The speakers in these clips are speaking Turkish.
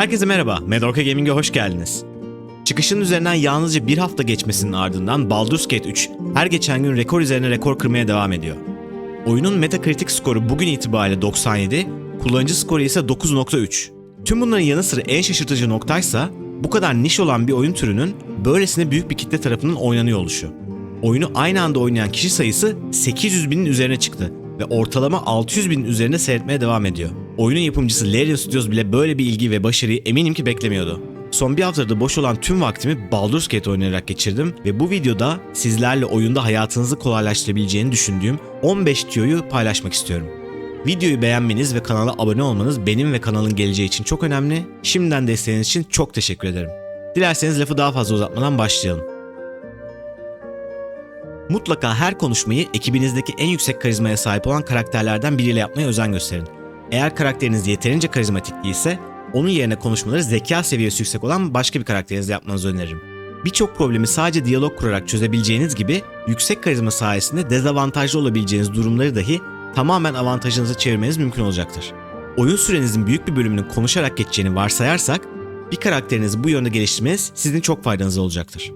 Herkese merhaba, Medorka Gaming'e hoş geldiniz. Çıkışının üzerinden yalnızca bir hafta geçmesinin ardından Baldur's Gate 3 her geçen gün rekor üzerine rekor kırmaya devam ediyor. Oyunun Metacritic skoru bugün itibariyle 97, kullanıcı skoru ise 9.3. Tüm bunların yanı sıra en şaşırtıcı noktaysa bu kadar niş olan bir oyun türünün böylesine büyük bir kitle tarafından oynanıyor oluşu. Oyunu aynı anda oynayan kişi sayısı 800 binin üzerine çıktı ve ortalama 600 binin üzerinde seyretmeye devam ediyor. Oyunun yapımcısı Larian Studios bile böyle bir ilgi ve başarıyı eminim ki beklemiyordu. Son bir haftada boş olan tüm vaktimi Baldur's Gate oynayarak geçirdim ve bu videoda sizlerle oyunda hayatınızı kolaylaştırabileceğini düşündüğüm 15 tüyoyu paylaşmak istiyorum. Videoyu beğenmeniz ve kanala abone olmanız benim ve kanalın geleceği için çok önemli. Şimdiden desteğiniz için çok teşekkür ederim. Dilerseniz lafı daha fazla uzatmadan başlayalım. Mutlaka her konuşmayı ekibinizdeki en yüksek karizmaya sahip olan karakterlerden biriyle yapmaya özen gösterin. Eğer karakteriniz yeterince karizmatik değilse, onun yerine konuşmaları zeka seviyesi yüksek olan başka bir karakterinizle yapmanızı öneririm. Birçok problemi sadece diyalog kurarak çözebileceğiniz gibi yüksek karizma sayesinde dezavantajlı olabileceğiniz durumları dahi tamamen avantajınıza çevirmeniz mümkün olacaktır. Oyun sürenizin büyük bir bölümünün konuşarak geçeceğini varsayarsak, bir karakterinizi bu yönde geliştirmeniz sizin çok faydanıza olacaktır.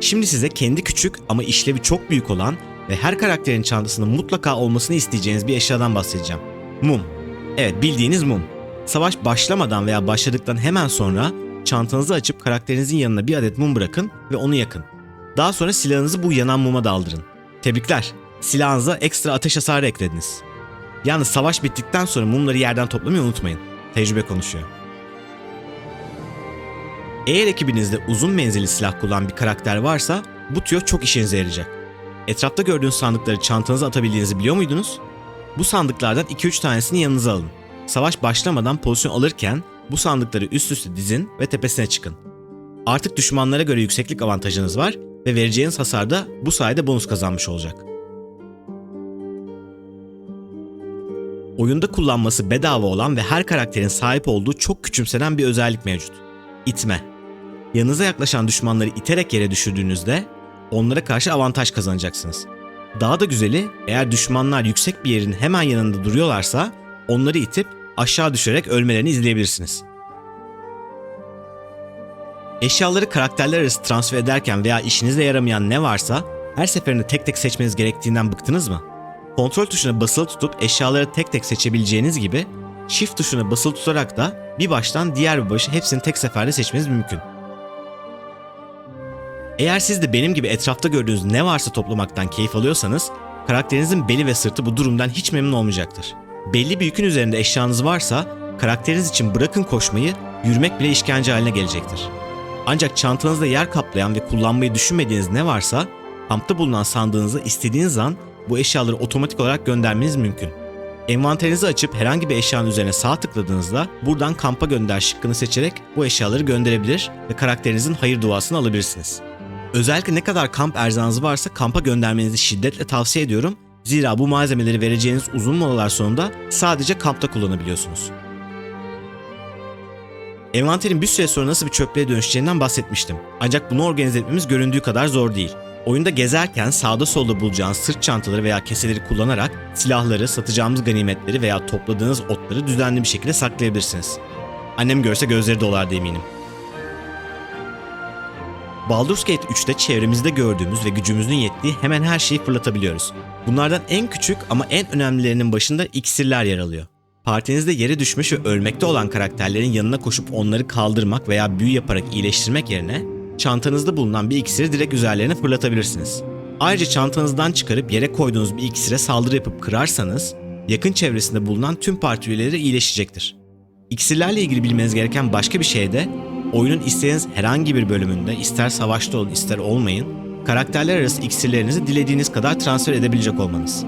Şimdi size kendi küçük ama işlevi çok büyük olan ve her karakterin çantasında mutlaka olmasını isteyeceğiniz bir eşyadan bahsedeceğim. Mum. Evet bildiğiniz mum. Savaş başlamadan veya başladıktan hemen sonra çantanızı açıp karakterinizin yanına bir adet mum bırakın ve onu yakın. Daha sonra silahınızı bu yanan muma daldırın. Tebrikler. Silahınıza ekstra ateş hasarı eklediniz. Yalnız savaş bittikten sonra mumları yerden toplamayı unutmayın. Tecrübe konuşuyor. Eğer ekibinizde uzun menzilli silah kullanan bir karakter varsa bu tüyo çok işinize yarayacak. Etrafta gördüğünüz sandıkları çantanıza atabildiğinizi biliyor muydunuz? Bu sandıklardan 2-3 tanesini yanınıza alın. Savaş başlamadan pozisyon alırken bu sandıkları üst üste dizin ve tepesine çıkın. Artık düşmanlara göre yükseklik avantajınız var ve vereceğiniz hasarda bu sayede bonus kazanmış olacak. Oyunda kullanması bedava olan ve her karakterin sahip olduğu çok küçümsenen bir özellik mevcut. İtme. Yanınıza yaklaşan düşmanları iterek yere düşürdüğünüzde onlara karşı avantaj kazanacaksınız. Daha da güzeli eğer düşmanlar yüksek bir yerin hemen yanında duruyorlarsa onları itip aşağı düşerek ölmelerini izleyebilirsiniz. Eşyaları karakterler arası transfer ederken veya işinize yaramayan ne varsa her seferinde tek tek seçmeniz gerektiğinden bıktınız mı? Kontrol tuşuna basılı tutup eşyaları tek tek seçebileceğiniz gibi Shift tuşuna basılı tutarak da bir baştan diğer bir başı hepsini tek seferde seçmeniz mümkün. Eğer siz de benim gibi etrafta gördüğünüz ne varsa toplamaktan keyif alıyorsanız, karakterinizin beli ve sırtı bu durumdan hiç memnun olmayacaktır. Belli bir yükün üzerinde eşyanız varsa, karakteriniz için bırakın koşmayı, yürümek bile işkence haline gelecektir. Ancak çantanızda yer kaplayan ve kullanmayı düşünmediğiniz ne varsa, kampta bulunan sandığınıza istediğiniz an bu eşyaları otomatik olarak göndermeniz mümkün. Envanterinizi açıp herhangi bir eşyanın üzerine sağ tıkladığınızda buradan kampa gönder şıkkını seçerek bu eşyaları gönderebilir ve karakterinizin hayır duasını alabilirsiniz. Özellikle ne kadar kamp erzağınız varsa kampa göndermenizi şiddetle tavsiye ediyorum. Zira bu malzemeleri vereceğiniz uzun molalar sonunda sadece kampta kullanabiliyorsunuz. Envanterin bir süre sonra nasıl bir çöplüğe dönüşeceğinden bahsetmiştim. Ancak bunu organize etmemiz göründüğü kadar zor değil. Oyunda gezerken sağda solda bulacağınız sırt çantaları veya keseleri kullanarak silahları, satacağımız ganimetleri veya topladığınız otları düzenli bir şekilde saklayabilirsiniz. Annem görse gözleri dolardı eminim. Baldur's Gate 3'te çevremizde gördüğümüz ve gücümüzün yettiği hemen her şeyi fırlatabiliyoruz. Bunlardan en küçük ama en önemlilerinin başında iksirler yer alıyor. Partinizde yere düşmüş ve ölmekte olan karakterlerin yanına koşup onları kaldırmak veya büyü yaparak iyileştirmek yerine çantanızda bulunan bir iksiri direkt üzerlerine fırlatabilirsiniz. Ayrıca çantanızdan çıkarıp yere koyduğunuz bir iksire saldırı yapıp kırarsanız yakın çevresinde bulunan tüm parti üyeleri iyileşecektir. İksirlerle ilgili bilmeniz gereken başka bir şey de oyunun istediğiniz herhangi bir bölümünde ister savaşta olun ister olmayın karakterler arası iksirlerinizi dilediğiniz kadar transfer edebilecek olmanız.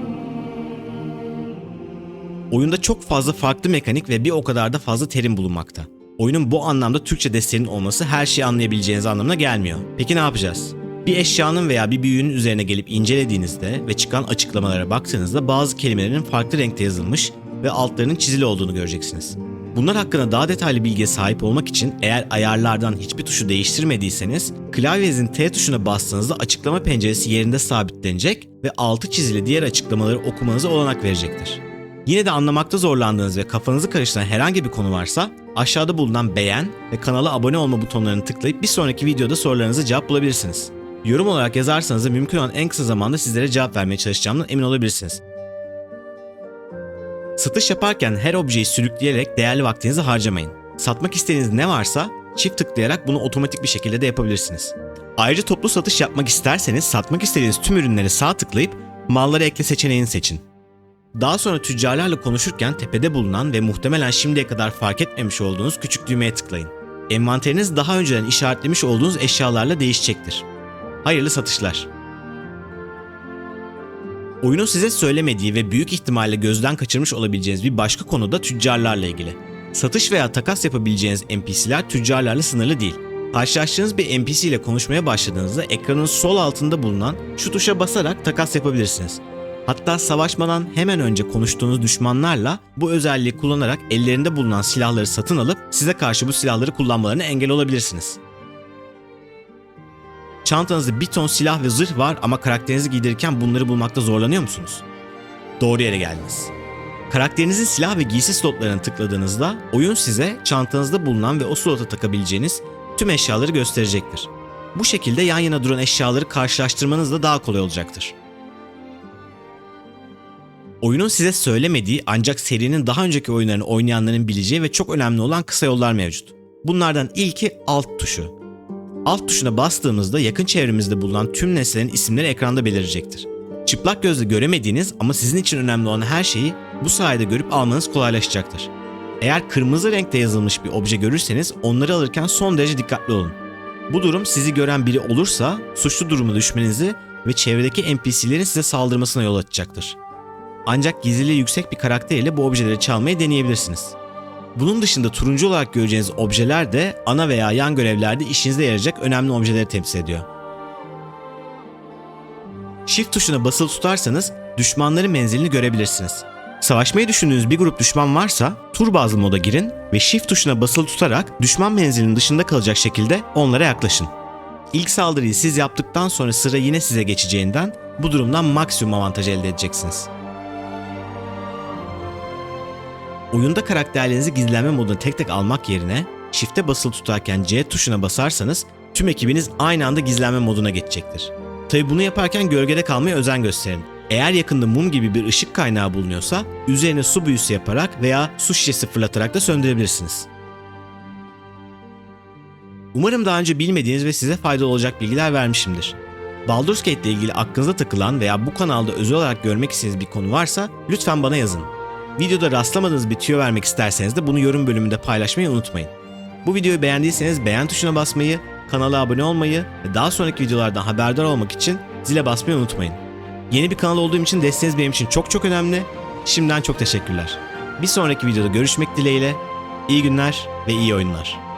Oyunda çok fazla farklı mekanik ve bir o kadar da fazla terim bulunmakta. Oyunun bu anlamda Türkçe desteğinin olması her şeyi anlayabileceğiniz anlamına gelmiyor. Peki ne yapacağız? Bir eşyanın veya bir büyünün üzerine gelip incelediğinizde ve çıkan açıklamalara baktığınızda bazı kelimelerin farklı renkte yazılmış ve altlarının çizili olduğunu göreceksiniz. Bunlar hakkında daha detaylı bilgiye sahip olmak için eğer ayarlardan hiçbir tuşu değiştirmediyseniz klavyenizin T tuşuna bastığınızda açıklama penceresi yerinde sabitlenecek ve altı çizili diğer açıklamaları okumanıza olanak verecektir. Yine de anlamakta zorlandığınız ve kafanızı karıştıran herhangi bir konu varsa aşağıda bulunan beğen ve kanala abone olma butonlarını tıklayıp bir sonraki videoda sorularınızı cevap bulabilirsiniz. Yorum olarak yazarsanız da mümkün olan en kısa zamanda sizlere cevap vermeye çalışacağımdan emin olabilirsiniz. Satış yaparken her objeyi sürükleyerek değerli vaktinizi harcamayın. Satmak istediğiniz ne varsa çift tıklayarak bunu otomatik bir şekilde de yapabilirsiniz. Ayrıca toplu satış yapmak isterseniz satmak istediğiniz tüm ürünleri sağ tıklayıp malları ekle seçeneğini seçin. Daha sonra tüccarlarla konuşurken tepede bulunan ve muhtemelen şimdiye kadar fark etmemiş olduğunuz küçük düğmeye tıklayın. Envanteriniz daha önceden işaretlemiş olduğunuz eşyalarla değişecektir. Hayırlı satışlar. Oyunun size söylemediği ve büyük ihtimalle gözden kaçırmış olabileceğiniz bir başka konu da tüccarlarla ilgili. Satış veya takas yapabileceğiniz NPC'ler tüccarlarla sınırlı değil. Karşılaştığınız bir NPC ile konuşmaya başladığınızda ekranın sol altında bulunan şu tuşa basarak takas yapabilirsiniz. Hatta savaşmadan hemen önce konuştuğunuz düşmanlarla bu özelliği kullanarak ellerinde bulunan silahları satın alıp size karşı bu silahları kullanmalarına engel olabilirsiniz. Çantanızda bir ton silah ve zırh var ama karakterinizi giydirirken bunları bulmakta zorlanıyor musunuz? Doğru yere geldiniz. Karakterinizin silah ve giysi slotlarına tıkladığınızda oyun size çantanızda bulunan ve o slota takabileceğiniz tüm eşyaları gösterecektir. Bu şekilde yan yana duran eşyaları karşılaştırmanız da daha kolay olacaktır. Oyunun size söylemediği ancak serinin daha önceki oyunlarını oynayanların bileceği ve çok önemli olan kısa yollar mevcut. Bunlardan ilki alt tuşu. Alt tuşuna bastığımızda yakın çevremizde bulunan tüm nesnelerin isimleri ekranda belirecektir. Çıplak gözle göremediğiniz ama sizin için önemli olan her şeyi bu sayede görüp almanız kolaylaşacaktır. Eğer kırmızı renkte yazılmış bir obje görürseniz onları alırken son derece dikkatli olun. Bu durum sizi gören biri olursa suçlu duruma düşmenizi ve çevredeki NPC'lerin size saldırmasına yol açacaktır. Ancak gizliliği yüksek bir karakter ile bu objeleri çalmayı deneyebilirsiniz. Bunun dışında turuncu olarak göreceğiniz objeler de ana veya yan görevlerde işinize yarayacak önemli objeleri temsil ediyor. Shift tuşuna basılı tutarsanız düşmanların menzilini görebilirsiniz. Savaşmayı düşündüğünüz bir grup düşman varsa tur bazlı moda girin ve Shift tuşuna basılı tutarak düşman menzilinin dışında kalacak şekilde onlara yaklaşın. İlk saldırıyı siz yaptıktan sonra sıra yine size geçeceğinden bu durumdan maksimum avantaj elde edeceksiniz. Oyunda karakterlerinizi gizlenme moduna tek tek almak yerine Shift'e basılı tutarken C tuşuna basarsanız tüm ekibiniz aynı anda gizlenme moduna geçecektir. Tabi bunu yaparken gölgede kalmaya özen gösterin. Eğer yakında mum gibi bir ışık kaynağı bulunuyorsa üzerine su büyüsü yaparak veya su şişesi fırlatarak da söndürebilirsiniz. Umarım daha önce bilmediğiniz ve size faydalı olacak bilgiler vermişimdir. Baldur's Gate ile ilgili aklınıza takılan veya bu kanalda özel olarak görmek istediğiniz bir konu varsa lütfen bana yazın. Videoda rastlamadığınız bir tüyo vermek isterseniz de bunu yorum bölümünde paylaşmayı unutmayın. Bu videoyu beğendiyseniz beğen tuşuna basmayı, kanala abone olmayı ve daha sonraki videolardan haberdar olmak için zile basmayı unutmayın. Yeni bir kanal olduğum için desteğiniz benim için çok çok önemli. Şimdiden çok teşekkürler. Bir sonraki videoda görüşmek dileğiyle. İyi günler ve iyi oyunlar.